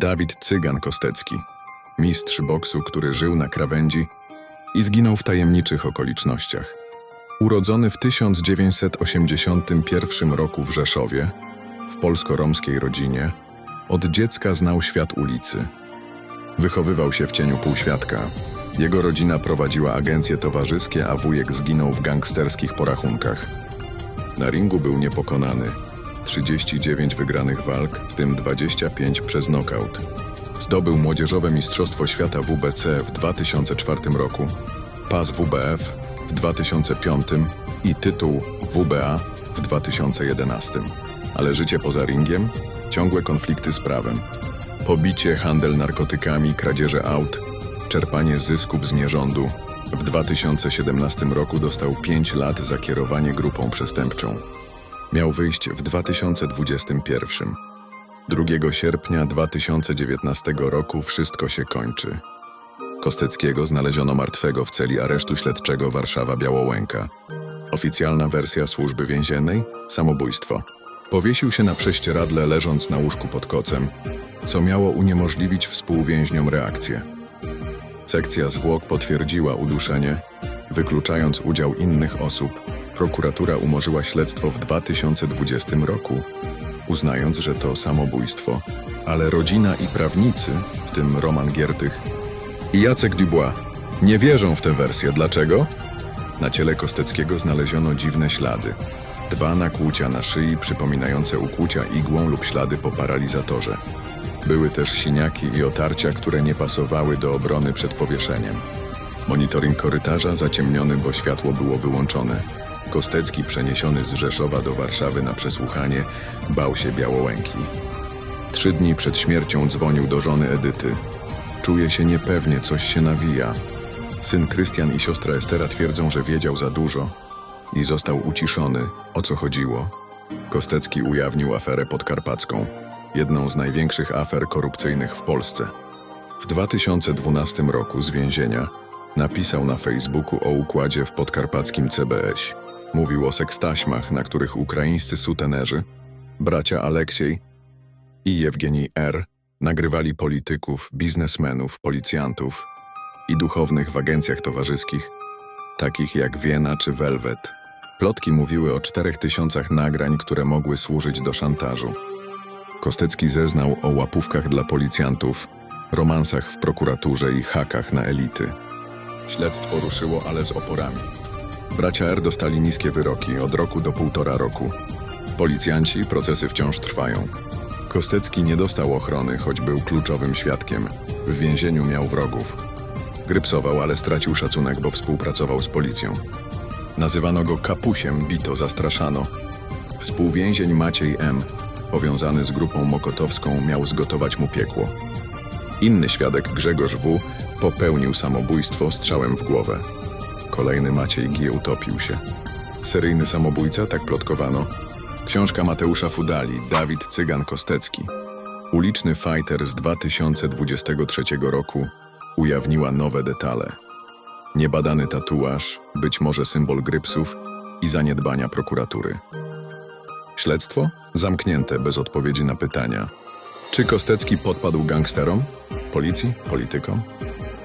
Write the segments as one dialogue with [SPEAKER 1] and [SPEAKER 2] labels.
[SPEAKER 1] Dawid Cygan Kostecki, mistrz boksu, który żył na krawędzi i zginął w tajemniczych okolicznościach. Urodzony w 1981 roku w Rzeszowie, w polsko-romskiej rodzinie, od dziecka znał świat ulicy. Wychowywał się w cieniu półświadka. Jego rodzina prowadziła agencje towarzyskie, a wujek zginął w gangsterskich porachunkach. Na ringu był niepokonany. 39 wygranych walk, w tym 25 przez nokaut. Zdobył młodzieżowe Mistrzostwo Świata WBC w 2004 roku, pas WBF w 2005 i tytuł WBA w 2011. Ale życie poza ringiem? Ciągłe konflikty z prawem. Pobicie, handel narkotykami, kradzieże aut, czerpanie zysków z nierządu. W 2017 roku dostał 5 lat za kierowanie grupą przestępczą. Miał wyjść w 2021. 2 sierpnia 2019 roku wszystko się kończy. Kosteckiego znaleziono martwego w celi aresztu śledczego Warszawa-Białołęka. Oficjalna wersja służby więziennej? Samobójstwo. Powiesił się na prześcieradle leżąc na łóżku pod kocem, co miało uniemożliwić współwięźniom reakcję. Sekcja zwłok potwierdziła uduszenie, wykluczając udział innych osób. Prokuratura umorzyła śledztwo w 2020 roku, uznając, że to samobójstwo, ale rodzina i prawnicy, w tym Roman Giertych i Jacek Dubois, nie wierzą w tę wersję. Dlaczego? Na ciele Kosteckiego znaleziono dziwne ślady. Dwa nakłucia na szyi przypominające ukłucia igłą lub ślady po paralizatorze. Były też siniaki i otarcia, które nie pasowały do obrony przed powieszeniem. Monitoring korytarza zaciemniony, bo światło było wyłączone. Kostecki, przeniesiony z Rzeszowa do Warszawy na przesłuchanie, bał się Białołęki. Trzy dni przed śmiercią dzwonił do żony Edyty. Czuje się niepewnie, coś się nawija. Syn Krystian i siostra Estera twierdzą, że wiedział za dużo i został uciszony. O co chodziło? Kostecki ujawnił aferę podkarpacką, jedną z największych afer korupcyjnych w Polsce. W 2012 roku z więzienia napisał na Facebooku o układzie w podkarpackim CBS. Mówił o sekstaśmach, na których ukraińscy sutenerzy, bracia Aleksiej i Jewgenij R. nagrywali polityków, biznesmenów, policjantów i duchownych w agencjach towarzyskich, takich jak Wiena czy Velvet. Plotki mówiły o czterech tysiącach nagrań, które mogły służyć do szantażu. Kostecki zeznał o łapówkach dla policjantów, romansach w prokuraturze i hakach na elity. Śledztwo ruszyło, ale z oporami. Bracia R dostali niskie wyroki od roku do półtora roku. Policjanci, procesy wciąż trwają. Kostecki nie dostał ochrony, choć był kluczowym świadkiem. W więzieniu miał wrogów. Grypsował, ale stracił szacunek, bo współpracował z policją. Nazywano go kapusiem, bito, zastraszano. Współwięzień Maciej M., powiązany z grupą mokotowską, miał zgotować mu piekło. Inny świadek, Grzegorz W., popełnił samobójstwo strzałem w głowę. Kolejny Maciej G. utopił się. Seryjny samobójca, tak plotkowano. Książka Mateusza Fudali, Dawid Cygan Kostecki. Uliczny fighter z 2023 roku ujawniła nowe detale. Niebadany tatuaż, być może symbol grypsów i zaniedbania prokuratury. Śledztwo? Zamknięte bez odpowiedzi na pytania. Czy Kostecki podpadł gangsterom? Policji? Politykom?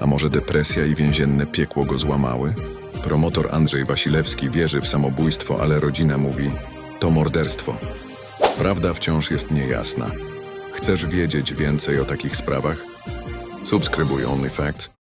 [SPEAKER 1] A może depresja i więzienne piekło go złamały? Promotor Andrzej Wasilewski wierzy w samobójstwo, ale rodzina mówi: to morderstwo. Prawda wciąż jest niejasna. Chcesz wiedzieć więcej o takich sprawach? Subskrybuj OnlyFacts